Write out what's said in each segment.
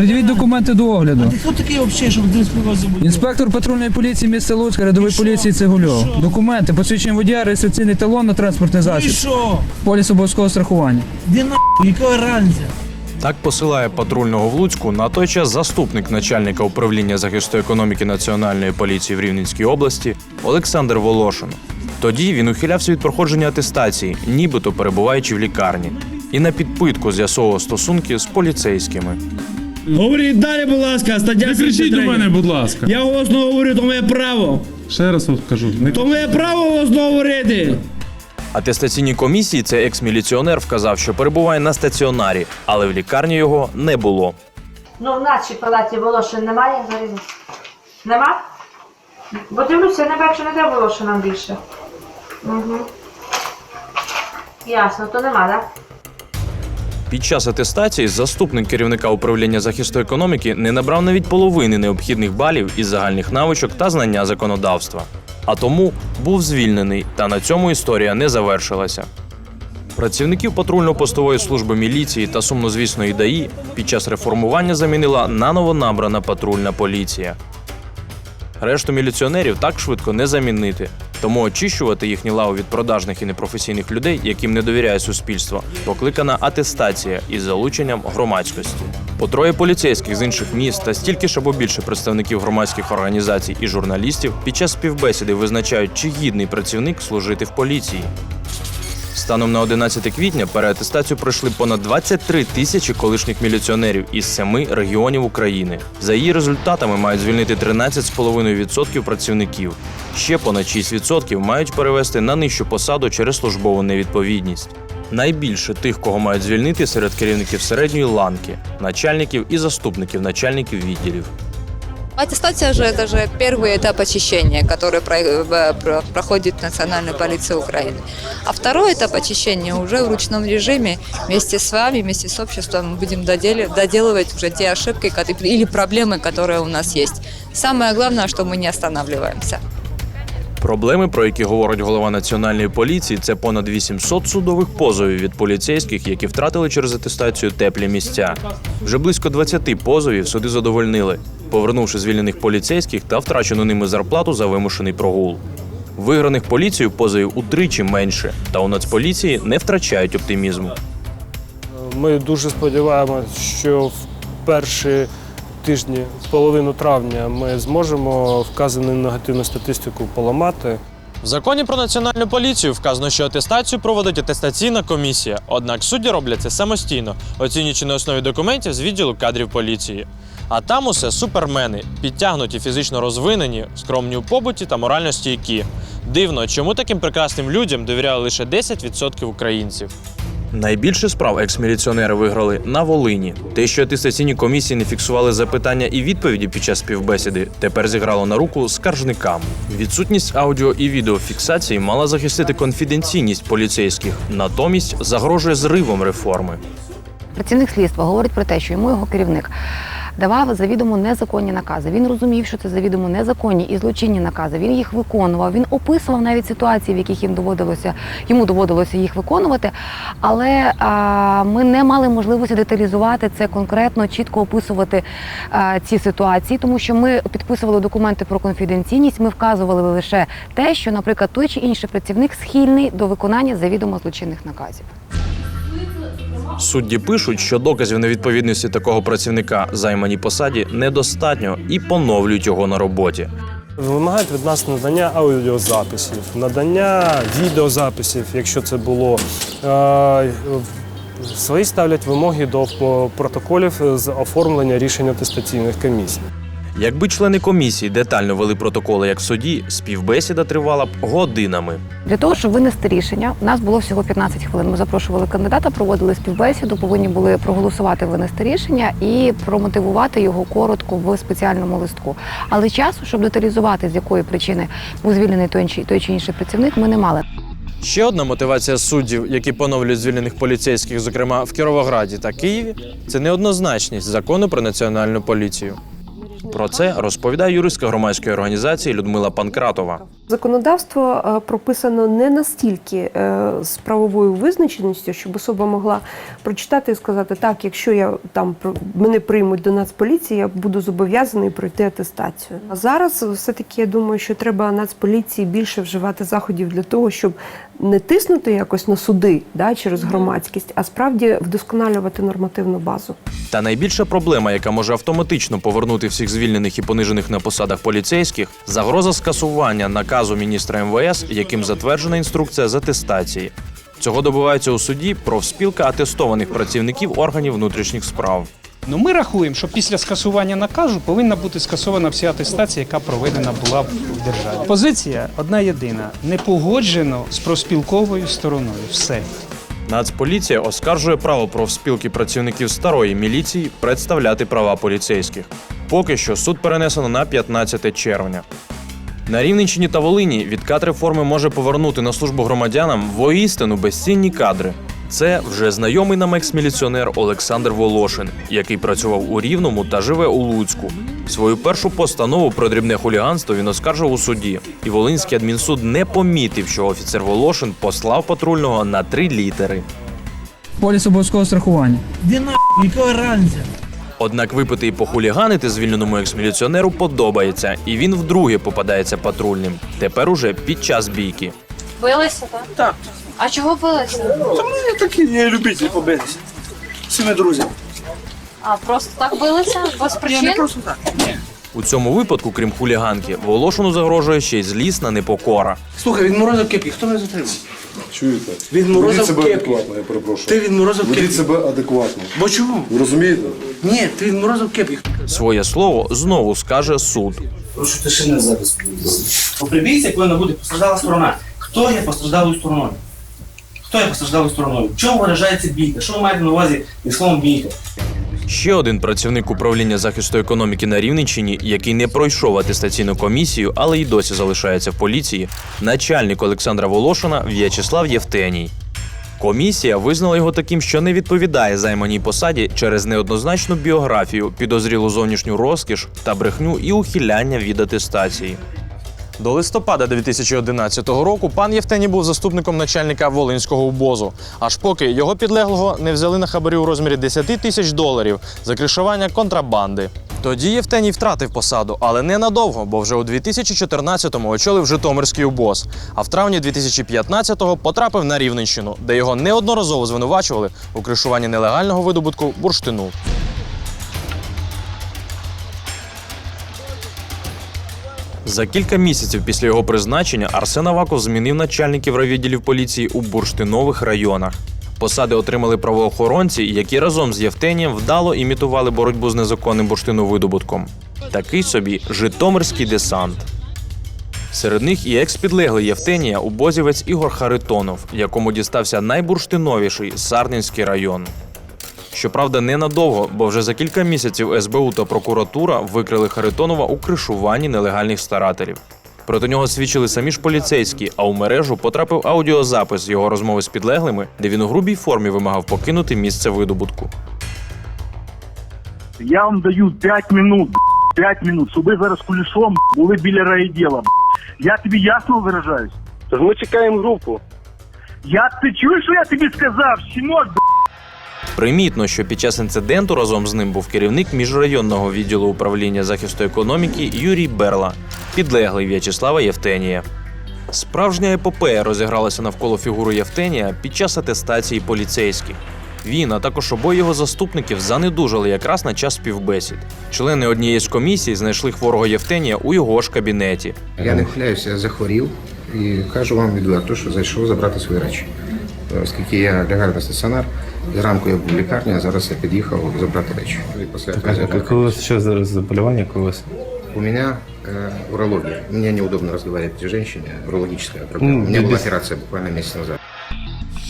Придивіть документи до огляду. Хто такий взагалі, щоб співався бути? Інспектор патрульної поліції міста Луцька, рядовий поліції Цегульов. що? Документи, посвідчення водія, реєстраційний талон на транспортний Ну і засіб, що? поліс обов'язкового страхування. Де нахуй, яка разниця? Так посилає патрульного в Луцьку на той час заступник начальника управління захисту економіки Національної поліції в Рівненській області Олександр Волошин. Тоді він ухилявся від проходження атестації, нібито перебуваючи в лікарні, і на підпитку з'ясовував стосунки з поліцейськими. Говоріть далі, будь ласка, стаття Не кричіть до мене, будь ласка. Я голосно говорю, то моє право. Ще раз от кажу. Не... То моє право голосно говорити. Атестаційній комісії цей екс-міліціонер вказав, що перебуває на стаціонарі, але в лікарні його не було. Ну, в нашій палаті Волошин немає зараз? Нема? Бо дивлюся, не бачу, не де Волошина більше. Угу. Ясно, то нема, так? Під час атестації заступник керівника управління захисту економіки не набрав навіть половини необхідних балів із загальних навичок та знання законодавства. А тому був звільнений, та на цьому історія не завершилася. Працівників патрульно-постової служби міліції та сумнозвісної ДАІ під час реформування замінила наново набрана патрульна поліція. Решту міліціонерів так швидко не замінити, тому очищувати їхні лави від продажних і непрофесійних людей, яким не довіряє суспільство, покликана атестація із залученням громадськості. По троє поліцейських з інших міст та стільки ж або більше представників громадських організацій і журналістів під час співбесіди визначають, чи гідний працівник служити в поліції. Станом на 11 квітня переатестацію пройшли понад 23 тисячі колишніх міліціонерів із семи регіонів України. За її результатами мають звільнити 13,5% працівників. Ще понад 6% мають перевести на нижчу посаду через службову невідповідність. Найбільше тих, кого мають звільнити серед керівників середньої ланки, начальників і заступників начальників відділів. Аттестация же это же первый этап очищения, который про- э, про- проходит Национальная полиция Украины. А второй этап очищения уже в ручном режиме вместе с вами, вместе с обществом мы будем додели- доделывать уже те ошибки которые- или проблемы, которые у нас есть. Самое главное, что мы не останавливаемся. Проблеми, про які говорить голова національної поліції, це понад 800 судових позовів від поліцейських, які втратили через атестацію теплі місця. Вже близько 20 позовів суди задовольнили, повернувши звільнених поліцейських та втрачену ними зарплату за вимушений прогул. Виграних поліцією позовів утричі менше, та у Нацполіції не втрачають оптимізму. Ми дуже сподіваємося, що в перші тижні, половину травня, ми зможемо вказану негативну статистику поламати. В законі про національну поліцію вказано, що атестацію проводить атестаційна комісія. Однак судді роблять це самостійно, оцінюючи на основі документів з відділу кадрів поліції. А там усе супермени, підтягнуті, фізично розвинені, скромні у побуті та морально стійкі. Дивно, чому таким прекрасним людям довіряли лише 10% українців. Найбільше справ екс-міліціонери виграли на Волині. Те, що атестаційні комісії не фіксували запитання і відповіді під час співбесіди, тепер зіграло на руку скаржникам. Відсутність аудіо і відеофіксації мала захистити конфіденційність поліцейських, натомість загрожує зривом реформи. Працівник слідства говорить про те, що йому його керівник давав завідомо незаконні накази. Він розумів, що це завідомо незаконні і злочинні накази. Він їх виконував. Він описував навіть ситуації, в яких їм доводилося йому доводилося їх виконувати. Але а, ми не мали можливості деталізувати це конкретно, чітко описувати а, ці ситуації, тому що ми підписували документи про конфіденційність. Ми вказували лише те, що, наприклад, той чи інший працівник схильний до виконання завідомо злочинних наказів. Судді пишуть, що доказів невідповідності такого працівника займаній посаді недостатньо і поновлюють його на роботі. Вимагають від нас надання аудіозаписів, надання відеозаписів, якщо це було. Е, Свої ставлять вимоги до протоколів з оформлення рішень атестаційних комісій. Якби члени комісії детально вели протоколи як в суді, співбесіда тривала б годинами. Для того, щоб винести рішення, у нас було всього 15 хвилин. Ми запрошували кандидата, проводили співбесіду, повинні були проголосувати, винести рішення і промотивувати його коротко в спеціальному листку. Але часу, щоб деталізувати, з якої причини був звільнений той, чи- той чи інший працівник, ми не мали. Ще одна мотивація суддів, які поновлюють звільнених поліцейських, зокрема в Кіровограді та Києві, це неоднозначність закону про національну поліцію. Про це розповідає юристка громадської організації Людмила Панкратова. Законодавство е, прописано не настільки е, з правовою визначеністю, щоб особа могла прочитати і сказати, так, якщо я там мене приймуть до Нацполіції, я буду зобов'язаний пройти атестацію. А зараз все-таки я думаю, що треба Нацполіції більше вживати заходів для того, щоб не тиснути якось на суди да, через громадськість, а справді вдосконалювати нормативну базу. Та найбільша проблема, яка може автоматично повернути всіх звільнених і понижених на посадах поліцейських, загроза скасування наказу міністра МВС, яким затверджена інструкція з атестації. Цього добивається у суді профспілка атестованих працівників органів внутрішніх справ. Ну, ми рахуємо, що після скасування наказу повинна бути скасована вся атестація, яка проведена була в державі. Позиція одна єдина: не погоджено з профспілковою стороною. Все. Нацполіція оскаржує право профспілки працівників старої міліції представляти права поліцейських. Поки що суд перенесено на 15 червня. На Рівненщині та Волині відкат реформи може повернути на службу громадянам воістину безцінні кадри. Це вже знайомий нам екс-міліціонер Олександр Волошин, який працював у Рівному та живе у Луцьку. Свою першу постанову про дрібне хуліганство він оскаржив у суді, і Волинський адмінсуд не помітив, що офіцер Волошин послав патрульного на три літери. Поліс обов'язкового страхування. Де нахуй, яка разниця? Однак випити і похуліганити звільненому екс-міліціонеру подобається, і він вдруге попадається патрульним. Тепер уже під час бійки. Билися, так? Так. А чого билися? Та я такий я любитель побитися. Всіми друзями. А просто так билися? Без причин? Ні, не просто так. Ні. У цьому випадку, крім хуліганки, Волошину загрожує ще й злісна непокора. Слухай, він морозив кепки, хто мене затримав? Чуєте? Він Ведіть морозив себе кепки. адекватно, я перепрошую. Ти він морозив Ведіть кепки. себе адекватно. Бо чому? Ви розумієте? Ні, ти він морозив кепки. Своє слово знову скаже суд. Прошу тишини зараз. У прибійці повинна бути постраждала сторона. Хто є постраждалою стороною? Хто є постраждалою стороною? В чому виражається бійка? Що ви маєте на увазі під словом бійка? Ще один працівник управління захисту економіки на Рівненщині, який не пройшов атестаційну комісію, але й досі залишається в поліції, начальник Олександра Волошина В'ячеслав Євтеній. Комісія визнала його таким, що не відповідає займаній посаді через неоднозначну біографію, підозрілу зовнішню розкіш та брехню і ухиляння від атестації. До листопада 2011 року пан Євтеній був заступником начальника Волинського УБОЗу, аж поки його підлеглого не взяли на хабарі у розмірі 10 тисяч доларів за кришування контрабанди. Тоді Євтеній втратив посаду, але ненадовго, бо вже у 2014-му очолив Житомирський УБОЗ, а в травні 2015-го потрапив на Рівненщину, де його неодноразово звинувачували у кришуванні нелегального видобутку бурштину. За кілька місяців після його призначення Арсен Аваков змінив начальників райвідділів поліції у бурштинових районах. Посади отримали правоохоронці, які разом з Євтенієм вдало імітували боротьбу з незаконним бурштиновидобутком. Такий собі Житомирський десант. Серед них і екс-підлеглий Євтенія убозівець Ігор Харитонов, якому дістався найбурштиновіший Сарненський район. Щоправда, ненадовго, бо вже за кілька місяців СБУ та прокуратура викрили Харитонова у кришуванні нелегальних старателів. Проти нього свідчили самі ж поліцейські, а у мережу потрапив аудіозапис його розмови з підлеглими, де він у грубій формі вимагав покинути місце видобутку. Я вам даю 5 минут, 5 минут, щоб ви зараз кулішом були біля райділа. Я тобі ясно виражаюсь? Тож ми чекаємо групу. Я ти чуєш, що я тобі сказав? Щінок, Примітно, що під час інциденту разом з ним був керівник міжрайонного відділу управління захисту економіки Юрій Берла, підлеглий В'ячеслава Євтенія. Справжня епопея розігралася навколо фігури Євтенія під час атестації поліцейських. Він, а також обоє його заступників занедужали якраз на час співбесід. Члени однієї з комісій знайшли хворого Євтенія у його ж кабінеті. Я не хвиляюся, я захворів і кажу вам відверто, що зайшов забрати свої речі. Оскільки я лягаю стаціонар, зранку я був в лікарні, а зараз я під'їхав забрати речі. Після Какое у вас сейчас за- заболевание? Какое у вас? У меня э, урология. Мне неудобно разговаривать при женщине, урологическая проблема. Ну, У меня была без- операция буквально месяц назад.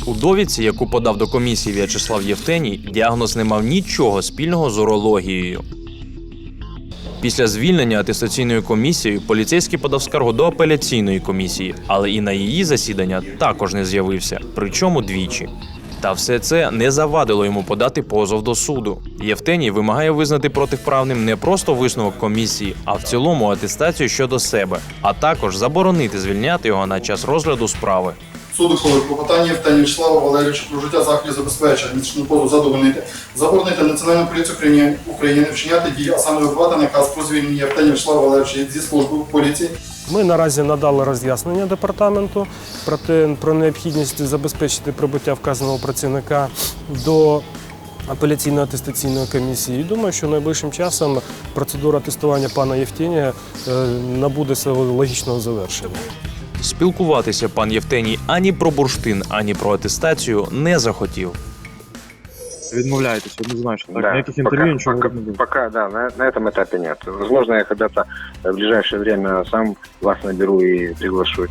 У довідці, яку подав до комісії В'ячеслав Євтеній, діагноз не мав нічого спільного з урологією. Після звільнення атестаційною комісією поліцейський подав скаргу до апеляційної комісії, але і на її засідання також не з'явився, причому двічі. Та все це не завадило йому подати позов до суду. Євтеній вимагає визнати протиправним не просто висновок комісії, а в цілому атестацію щодо себе, а також заборонити звільняти його на час розгляду справи. Суд ухвалив клопотання Євтенія Вячеслава Валерійовича про вжиття заходів забезпечення місячного позову задовольнити, заборонити Національну поліцію України, України вчиняти дії, а саме виконати наказ про звільнення Євтенія Вячеслава Валерійовича зі служби поліції Ми наразі надали роз'яснення департаменту про те, про необхідність забезпечити прибуття вказаного працівника до апеляційної атестаційної комісії. Думаю, що найближчим часом процедура тестування пана Євтенія е, набуде свого логічного завершення. Спілкуватися пан Євтеній ані про бурштин, ані про атестацію не захотів. Відмовляєтесь однозначно. Так, Да, ніяких пока- інтерв'ю, нічого пока, не буде. пока, да, на, на этом этапе нет. Возможно, я когда-то в ближайшее время сам вас наберу и приглашу.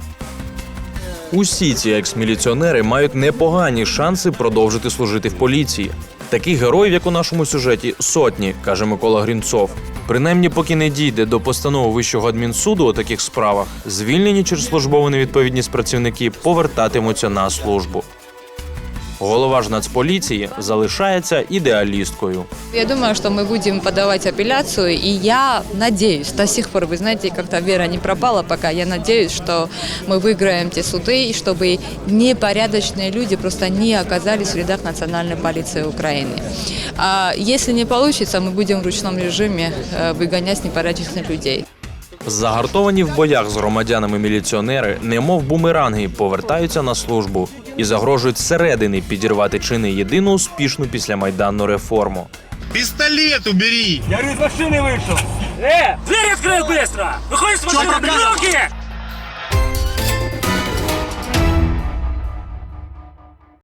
Усі ці екс-міліціонери мають непогані шанси продовжити служити в поліції. Таких героїв, як у нашому сюжеті, сотні, каже Микола Грінцов. Принаймні, поки не дійде до постанови Вищого адмінсуду у таких справах, звільнені через службову невідповідність працівники повертатимуться на службу. Голова ж Нацполіції залишається ідеалісткою. Я думаю, что мы будем подавать апелляцию, и я надеюсь, до сих пор, вы знаете, как-то вера не пропала пока, я надеюсь, что мы выиграем те суды, и чтобы непорядочные люди просто не оказались в рядах национальной полиции Украины. А если не получится, мы будем в ручном режиме э, выгонять непорядочных людей. Загартовані в боях з громадянами міліціонери, немов бумеранги, повертаються на службу і загрожують зсередини підірвати чи не єдину успішну післямайданну реформу. Пистолет убери! Я говорю, из машины вышел! Э! Дверь открыл быстро! Выходи с машины! Руки!